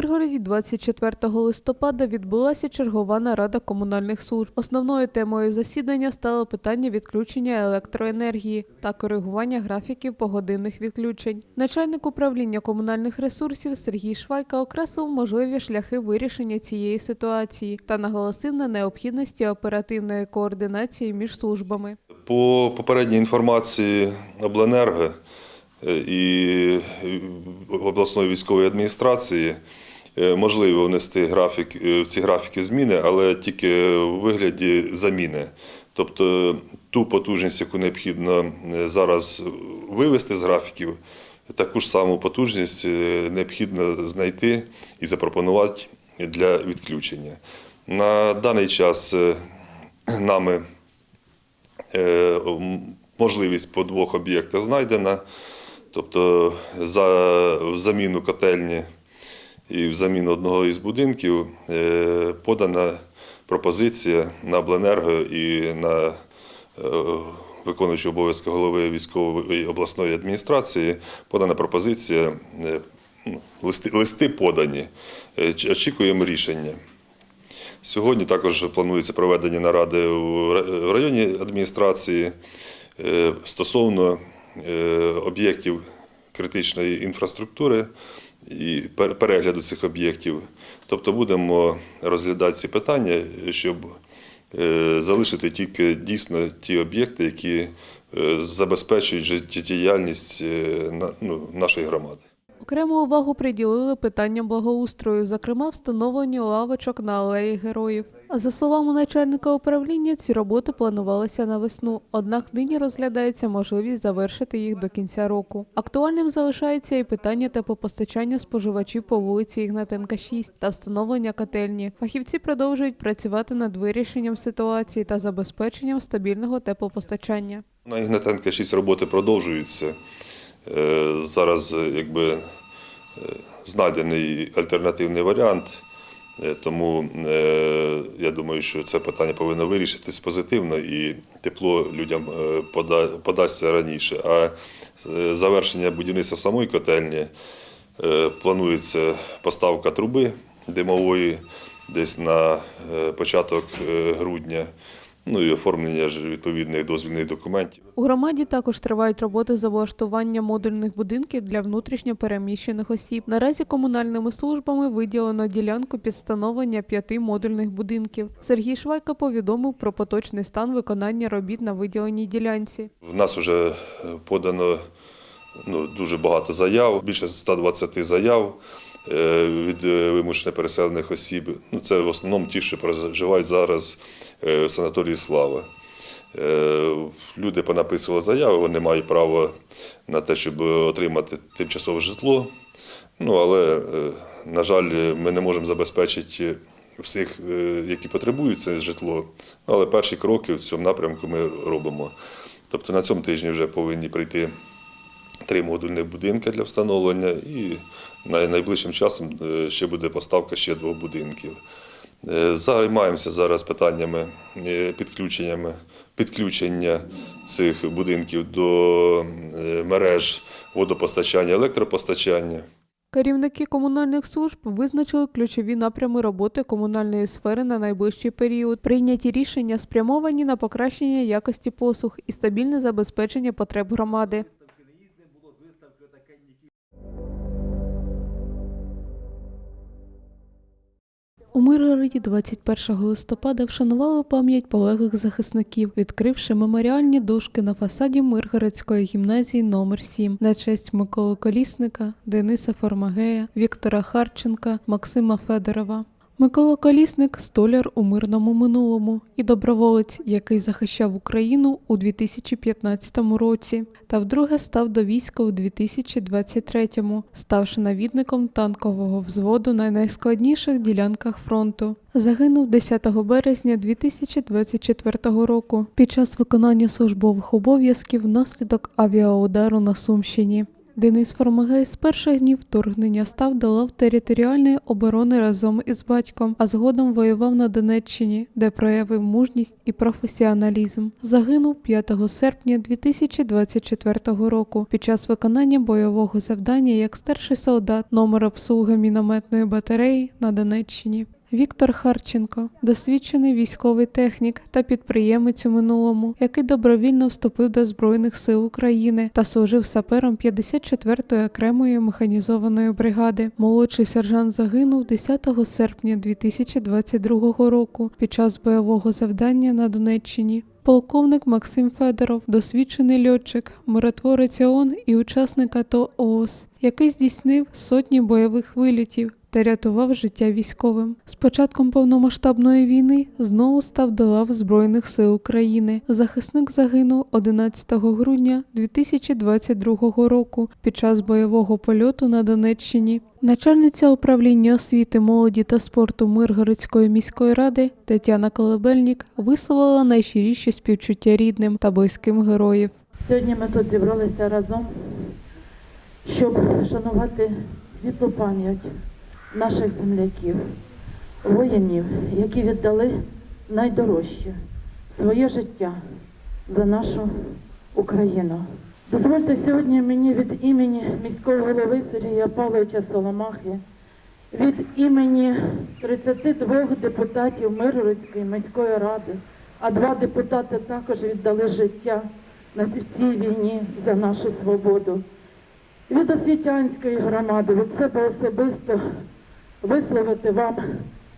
Миргороді 24 листопада відбулася чергова нарада комунальних служб. Основною темою засідання стало питання відключення електроенергії та коригування графіків погодинних відключень. Начальник управління комунальних ресурсів Сергій Швайка окреслив можливі шляхи вирішення цієї ситуації та наголосив на необхідності оперативної координації між службами. По попередній інформації обленерго е, і е, обласної військової адміністрації можливо внести графік, е, в ці графіки зміни, але тільки у вигляді заміни. Тобто ту потужність, яку необхідно е, зараз вивести з графіків, таку ж саму потужність е, необхідно знайти і запропонувати для відключення. На даний час е, нами Е, можливість по двох об'єктах знайдена. Тобто за заміну котельні і в заміну одного із будинків е, подана пропозиція на обленерго і на е, виконуючого обов'язки голови військової обласної адміністрації подана пропозиція, е, ну, листи, листи подані. Очікуємо рішення. Сьогодні також планується проведення наради в ра- районній адміністрації стосовно об'єктів критичної інфраструктури і пер- перегляду цих об'єктів. Тобто будемо розглядати ці питання, щоб е, залишити тільки дійсно ті об'єкти, які е, забезпечують життєдіяльність е, ну, нашої громади. Окрему увагу приділили питанням благоустрою, зокрема встановленню лавочок на алеї героїв. За словами начальника управління, ці роботи планувалися на весну, однак нині розглядається можливість завершити їх до кінця року. Актуальним залишається і питання теплопостачання споживачів по вулиці Ігнатенка 6 та встановлення котельні. Фахівці продовжують працювати над вирішенням ситуації та забезпеченням стабільного теплопостачання. На Ігнатенка 6 роботи продовжуються. Е, Зараз якби е, знайдений альтернативний варіант, тому е, я думаю, що це питання повинно вирішитись позитивно і тепло людям е, подасться раніше. А е, завершення будівництва самої котельні е, планується поставка труби димової десь на е, початок е, грудня. Ну і оформлення ж відповідних дозвільних документів. У громаді також тривають роботи з облаштування модульних будинків для внутрішньо переміщених осіб. Наразі комунальними службами виділено ділянку під встановлення п'яти модульних будинків. Сергій Швайка повідомив про поточний стан виконання робіт на виділеній ділянці. В нас вже подано ну, дуже багато заяв, більше 120 заяв е, від е, вимушено переселених осіб. Ну, це в основному ті, що проживають зараз е, в санаторії Слава. Е, Люди понаписували заяви, вони мають право на те, щоб отримати тимчасове житло. Ну, але, е, на жаль, ми не можемо забезпечити всіх, е, які потребують це житло. Але перші кроки в цьому напрямку ми робимо. Тобто на цьому тижні вже повинні прийти три модульних будинки для встановлення, і найближчим часом е, ще буде поставка ще двох будинків. Е, Займаємося зараз питаннями е, підключеннями, підключення цих будинків до мереж водопостачання, електропостачання. Керівники комунальних служб визначили ключові напрями роботи комунальної сфери на найближчий період. Прийняті рішення спрямовані на покращення якості послуг і стабільне забезпечення потреб громади. У Миргороді 21 листопада вшанували пам'ять полеглих захисників, відкривши меморіальні дошки на фасаді Миргородської гімназії номер 7 на честь Миколи Колісника, Дениса Формагея, Віктора Харченка, Максима Федорова. Микола Колісник столяр у мирному минулому і доброволець, який захищав Україну у 2015 році, та вдруге став до війська у 2023-му, ставши навідником танкового взводу на найскладніших ділянках фронту. Загинув 10 березня 2024 року під час виконання службових обов'язків внаслідок авіаудару на Сумщині. Денис Формагай з перших днів вторгнення став до лав територіальної оборони разом із батьком, а згодом воював на Донеччині, де проявив мужність і професіоналізм. Загинув 5 серпня 2024 року під час виконання бойового завдання як старший солдат номер обслуги мінометної батареї на Донеччині. Віктор Харченко, досвідчений військовий технік та підприємець у минулому, який добровільно вступив до Збройних сил України та служив сапером 54-ї окремої механізованої бригади. Молодший сержант загинув 10 серпня 2022 року під час бойового завдання на Донеччині. Полковник Максим Федоров, досвідчений льотчик, миротворець ООН і учасник АТО ООС, який здійснив сотні бойових вилітів та рятував життя військовим. З початком повномасштабної війни знову став до лав Збройних сил України. Захисник загинув 11 грудня 2022 року під час бойового польоту на Донеччині. Начальниця управління освіти, молоді та спорту Миргородської міської ради Тетяна Колебельнік висловила найщиріші співчуття рідним та близьким героїв. Сьогодні ми тут зібралися разом, щоб шанувати світлу пам'ять наших земляків, воїнів, які віддали найдорожче своє життя за нашу Україну. Дозвольте сьогодні мені від імені міського голови Сергія Павловича Соломахи, від імені 32 депутатів Миргородської міської ради, а два депутати також віддали життя на цій війні за нашу свободу. Від освітянської громади, від себе особисто висловити вам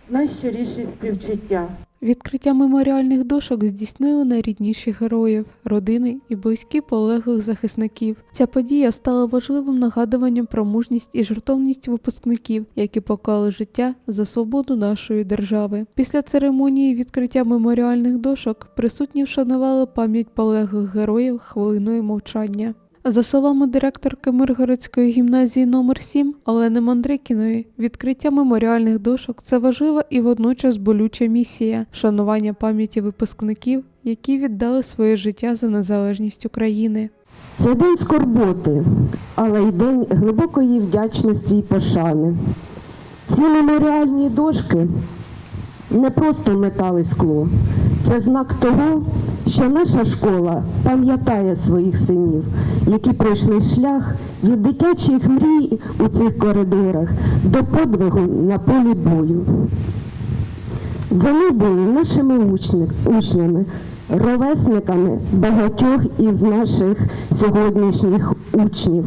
найщиріші співчуття. Відкриття меморіальних дошок здійснили найрідніші героїв, родини і близькі полеглих захисників. Ця подія стала важливим нагадуванням про мужність і жертовність випускників, які поклали життя за свободу нашої держави. Після церемонії відкриття меморіальних дошок присутні вшанували пам'ять полеглих героїв хвилиною мовчання. За словами директорки Миргородської гімназії номер 7 Олени Мандрикіної, відкриття меморіальних дошок це важлива і водночас болюча місія шанування пам'яті випускників, які віддали своє життя за незалежність України. Це день скорботи, але й день глибокої вдячності і пошани. Ці меморіальні дошки не просто метал і скло. Це знак того, що наша школа пам'ятає своїх синів, які пройшли шлях від дитячих мрій у цих коридорах до подвигу на полі бою. Вони були нашими учнями, ровесниками багатьох із наших сьогоднішніх учнів.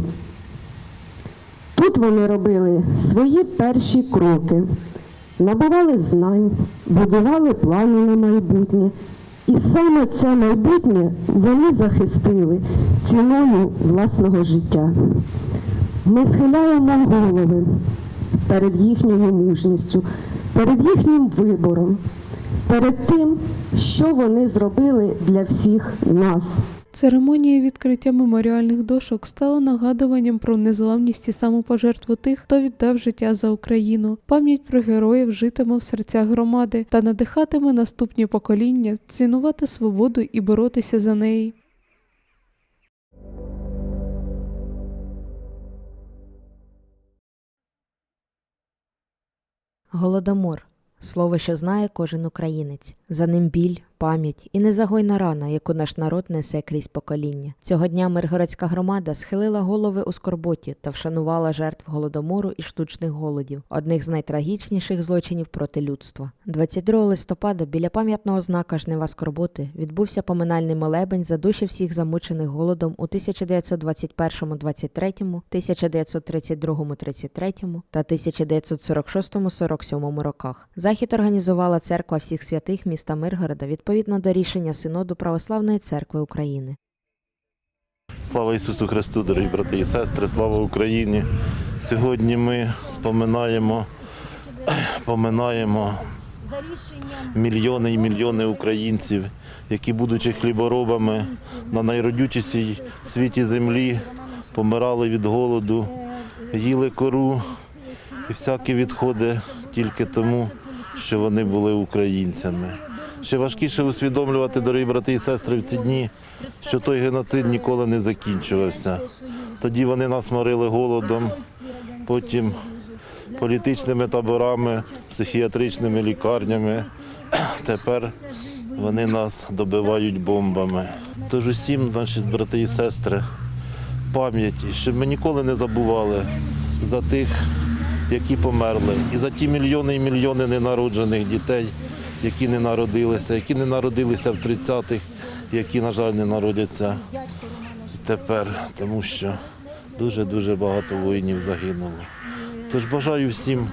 Тут вони робили свої перші кроки, набували знань, будували плани на майбутнє. І саме це майбутнє вони захистили ціною власного життя. Ми схиляємо голови перед їхньою мужністю, перед їхнім вибором, перед тим, що вони зробили для всіх нас. Церемонія відкриття меморіальних дошок стала нагадуванням про незламність і самопожертву тих, хто віддав життя за Україну. Пам'ять про героїв житиме в серцях громади та надихатиме наступні покоління цінувати свободу і боротися за неї. Голодомор слово, що знає кожен українець. За ним біль, пам'ять і незагойна рана, яку наш народ несе крізь покоління. Цього дня Миргородська громада схилила голови у скорботі та вшанувала жертв голодомору і штучних голодів, одних з найтрагічніших злочинів проти людства. 22 листопада біля пам'ятного знака Жнива скорботи відбувся поминальний молебень за душі всіх замучених голодом у 1921-23, 1932-33 та 1946-47 роках. Захід організувала церква всіх святих міста Миргорода відповідно до рішення Синоду Православної церкви України. Слава Ісусу Христу, дорогі брати і сестри, слава Україні! Сьогодні ми споминаємо поминаємо мільйони і мільйони українців, які, будучи хліборобами на найродючішій світі землі, помирали від голоду, їли кору і всякі відходи тільки тому, що вони були українцями. Ще важкіше усвідомлювати, дорогі брати і сестри, в ці дні, що той геноцид ніколи не закінчувався. Тоді вони нас морили голодом, потім політичними таборами, психіатричними лікарнями. Тепер вони нас добивають бомбами. Тож усім, наші брати і сестри, пам'яті, щоб ми ніколи не забували за тих, які померли, і за ті мільйони і мільйони ненароджених дітей, які не народилися, які не народилися в 30-х, які, на жаль, не народяться тепер, тому що дуже-дуже багато воїнів загинуло. Тож бажаю всім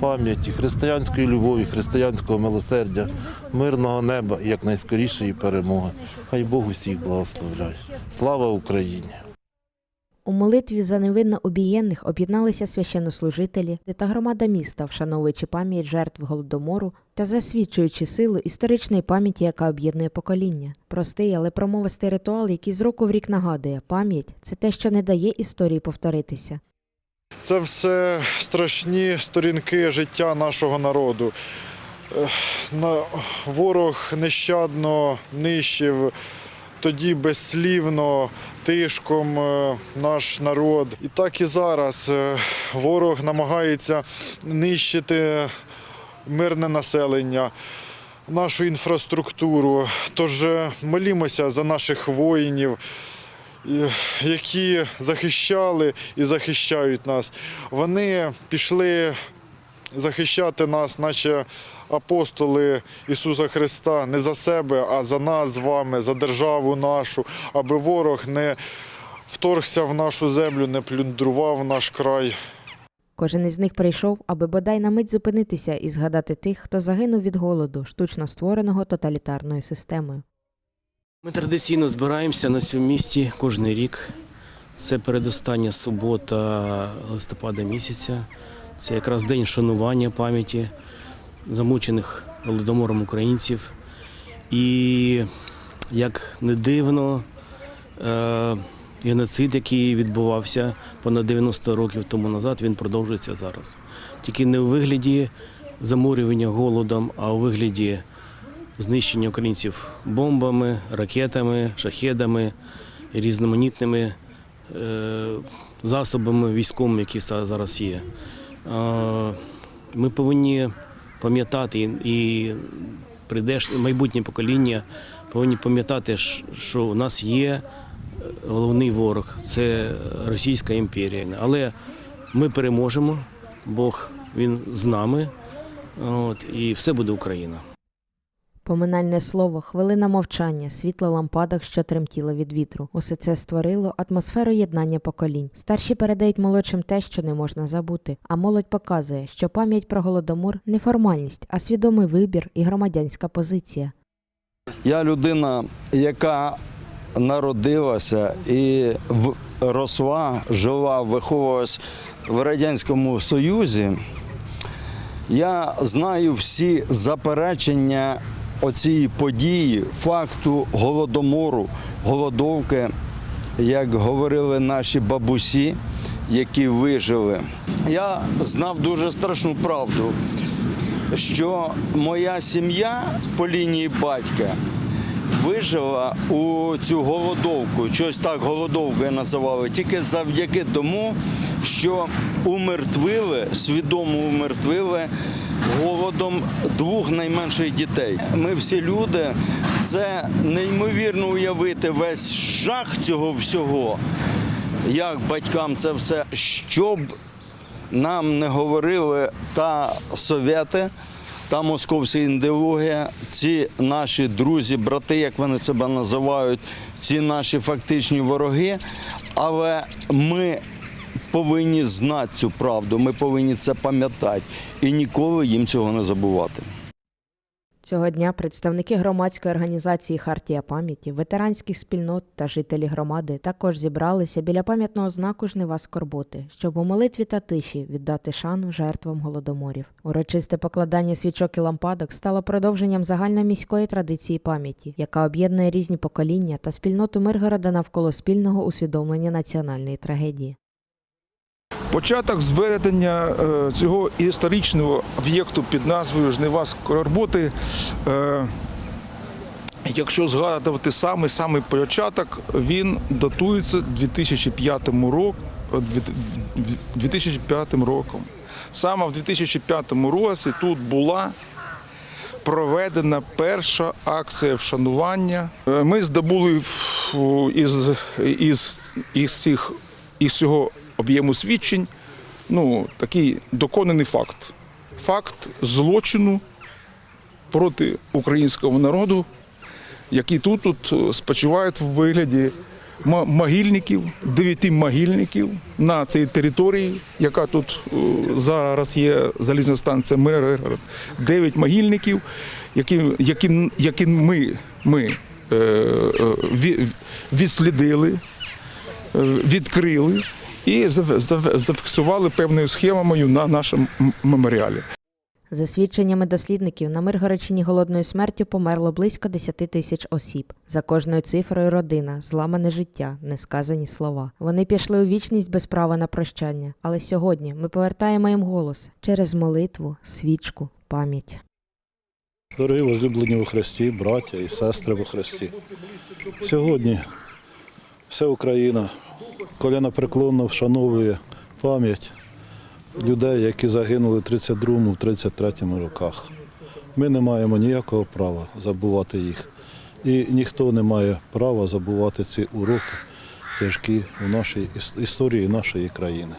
пам'яті, християнської любові, християнського милосердя, мирного неба і якнайскорішої перемоги. Хай Бог усіх благословляє. Слава Україні! У молитві за невинно обієнних об'єдналися священнослужителі та громада міста, вшановуючи пам'ять жертв голодомору та засвідчуючи силу історичної пам'яті, яка об'єднує покоління. Простий, але промовистий ритуал, який з року в рік нагадує, пам'ять це те, що не дає історії повторитися. Це все страшні сторінки життя нашого народу. Ворог нещадно нищив тоді безслівно, тишком е, наш народ. І так і зараз е, ворог намагається нищити мирне населення, нашу інфраструктуру. Тож е, молімося за наших воїнів які захищали і захищають нас. Вони пішли захищати нас, наче апостоли Ісуса Христа, не за себе, а за нас з вами, за державу нашу, аби ворог не вторгся в нашу землю, не плюндрував наш край. Кожен із них прийшов, аби бодай на мить зупинитися і згадати тих, хто загинув від голоду, штучно створеного тоталітарною системою. Ми традиційно збираємося на цьому місці кожен рік. Це передостання субота листопада місяця. Це якраз день вшанування пам'яті замучених голодомором українців. І як не дивно, е, геноцид, який відбувався понад 90 років тому назад, він продовжується зараз. Тільки не у вигляді заморювання голодом, а у вигляді знищення українців бомбами, ракетами, шахедами, різноманітними е, засобами військовими, які зараз є. Ми повинні пам'ятати і- прийдеш майбутнє покоління повинні пам'ятати, що у нас є е, головний ворог це Російська імперія. Але ми переможемо, Бог він з нами. І все буде Україна. Поминальне слово, хвилина мовчання, світло лампадок, що тремтіло від вітру. Усе це створило атмосферу єднання поколінь. Старші передають молодшим те, що не можна забути, а молодь показує, що пам'ять про голодомор не формальність, а свідомий вибір і громадянська позиція. Я людина, яка народилася і росла, жила, виховувалась в Радянському Союзі. Я знаю всі заперечення оцієї події, факту голодомору, голодовки, як говорили наші бабусі, які вижили. Я знав дуже страшну правду, що моя сім'я по лінії батька вижила у цю голодовку, щось так голодовкою називали, тільки завдяки тому, що умертвили, свідомо умертвили голодом двох найменших дітей. Ми всі люди, це неймовірно уявити весь жах цього всього, як батькам це все, щоб нам не говорили та совєти, та московська ідеологія, ці наші друзі, брати, як вони себе називають, ці наші фактичні вороги. Але ми повинні знати цю правду, ми повинні це пам'ятати і ніколи їм цього не забувати. Цього дня представники громадської організації Хартія пам'яті, ветеранських спільнот та жителі громади також зібралися біля пам'ятного знаку Жнива Скорботи, щоб у молитві та тиші віддати шану жертвам голодоморів. Урочисте покладання свічок і лампадок стало продовженням загальноміської традиції пам'яті, яка об'єднує різні покоління та спільноту Миргорода навколо спільного усвідомлення національної трагедії. Початок зведення е, цього історичного об'єкту під назвою Жнива Скорботи. е, Якщо згадувати саме саме початок, він датується 2005 рок, 2005 роком. Саме в 2005 році тут була проведена перша акція вшанування. Е, Ми здобули із, із, із, цих, із цього об'єму свідчень ну, такий доконаний факт. Факт злочину проти українського народу, які тут, тут спочивають в вигляді могильників, дев'яти могильників на цій території, яка тут е, зараз є залізна станція Миргород. Дев'ять могильників, які, які, які ми, ми е, е, відслідили, е, відкрили і зафіксували певною схемою на нашому меморіалі. За свідченнями дослідників, на Миргородщині голодною смертю померло близько 10 тисяч осіб. За кожною цифрою родина, зламане життя, несказані слова. Вони пішли у вічність без права на прощання. Але сьогодні ми повертаємо їм голос через молитву, свічку, пам'ять. Дорогі возлюблені у Христі, браття і сестри у Христі. Сьогодні вся Україна коленопреклонно вшановує пам'ять людей, які загинули в 32-33 роках. Ми не маємо ніякого права забувати їх. І ніхто не має права забувати ці уроки тяжкі у нашій історії нашої країни.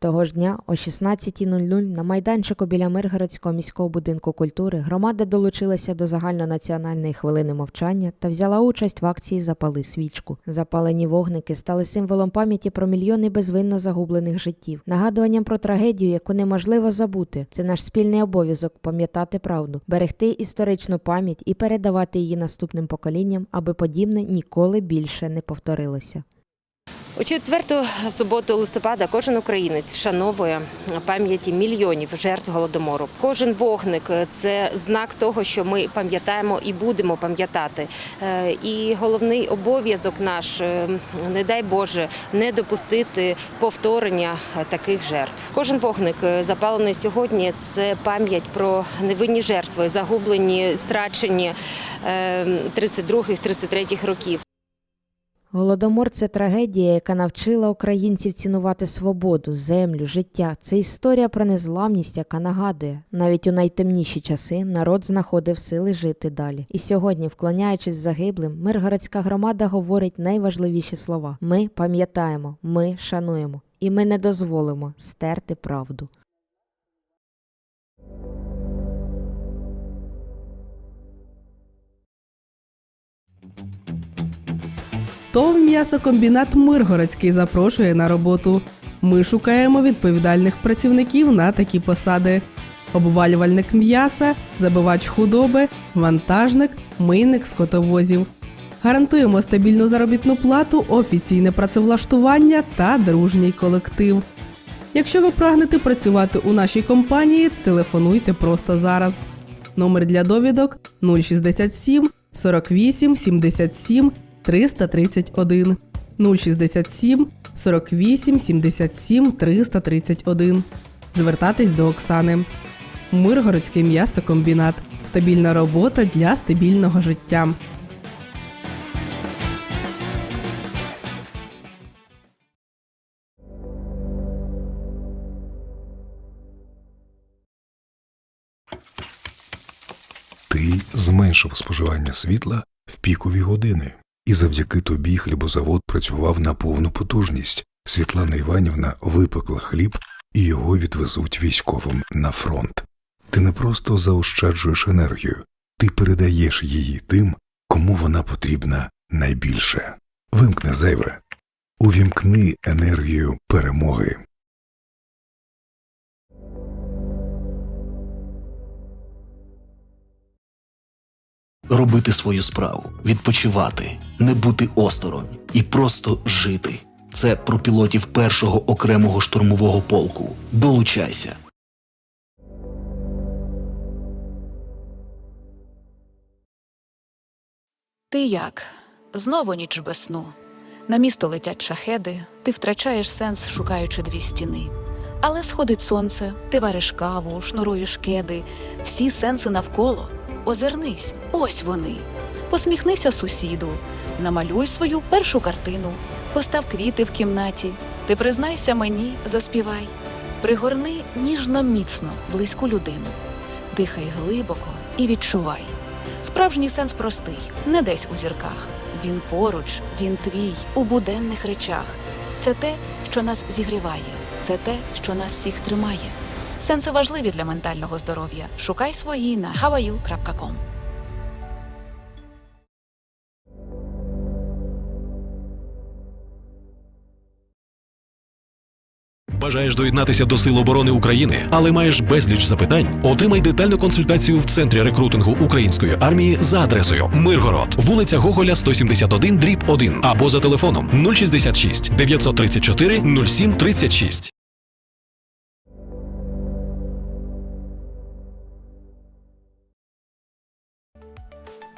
Того ж дня о 16.00 на майданчику біля Миргородського міського будинку культури громада долучилася до загальнонаціональної хвилини мовчання та взяла участь в акції Запали свічку. Запалені вогники стали символом пам'яті про мільйони безвинно загублених життів, нагадуванням про трагедію, яку неможливо забути. Це наш спільний обов'язок пам'ятати правду, берегти історичну пам'ять і передавати її наступним поколінням, аби подібне ніколи більше не повторилося. У четверту суботу листопада кожен українець вшановує пам'яті мільйонів жертв голодомору. Кожен вогник це знак того, що ми пам'ятаємо і будемо пам'ятати. Е, І головний обов'язок наш, е, не дай Боже, не допустити повторення таких жертв. Кожен вогник е, запалений сьогодні це пам'ять про невинні жертви, загублені, страчені 32-33 років. Голодомор це трагедія, яка навчила українців цінувати свободу, землю, життя. Це історія про незламність, яка нагадує, навіть у найтемніші часи народ знаходив сили жити далі. І сьогодні, вклоняючись загиблим, Миргородська громада говорить найважливіші слова: ми пам'ятаємо, ми шануємо, і ми не дозволимо стерти правду. ТОВ «М'ясокомбінат Миргородський запрошує на роботу. Ми шукаємо відповідальних працівників на такі посади: обвалювальник м'яса, забивач худоби, вантажник, мийник скотовозів. Гарантуємо стабільну заробітну плату, офіційне працевлаштування та дружній колектив. Якщо ви прагнете працювати у нашій компанії, телефонуйте просто зараз. Номер для довідок 067 48 77 331 067 48 77 331. Звертатись до Оксани. Миргородський м'ясокомбінат. Стабільна робота для стабільного життя. Ти зменшив споживання світла в пікові години, і завдяки тобі хлібозавод працював на повну потужність. Світлана Іванівна випекла хліб і його відвезуть військовим на фронт. Ти не просто заощаджуєш енергію, ти передаєш її тим, кому вона потрібна найбільше. Вимкни зайве, увімкни енергію перемоги. Робити свою справу, відпочивати, не бути осторонь і просто жити. Це про пілотів першого окремого штурмового полку. Долучайся. Ти як? Знову ніч без сну. На місто летять шахеди, ти втрачаєш сенс, шукаючи дві стіни. Але сходить сонце, ти вариш каву, шнуруєш кеди, всі сенси навколо. Озирнись, ось вони. Посміхнися сусіду, намалюй свою першу картину, постав квіти в кімнаті. Ти признайся мені, заспівай. Пригорни ніжно міцно, близьку людину. Дихай глибоко і відчувай. Справжній сенс простий, не десь у зірках. Він поруч, він твій, у буденних речах. Це те, що нас зігріває, це те, що нас всіх тримає. Сенси важливі для ментального здоров'я. Шукай свої на hawaii.com. Бажаєш доєднатися до Сил оборони України, але маєш безліч запитань? Отримай детальну консультацію в центрі рекрутингу української армії за адресою Миргород, вулиця Гоголя, 171, дріб 1 або за телефоном 066 934 07 36.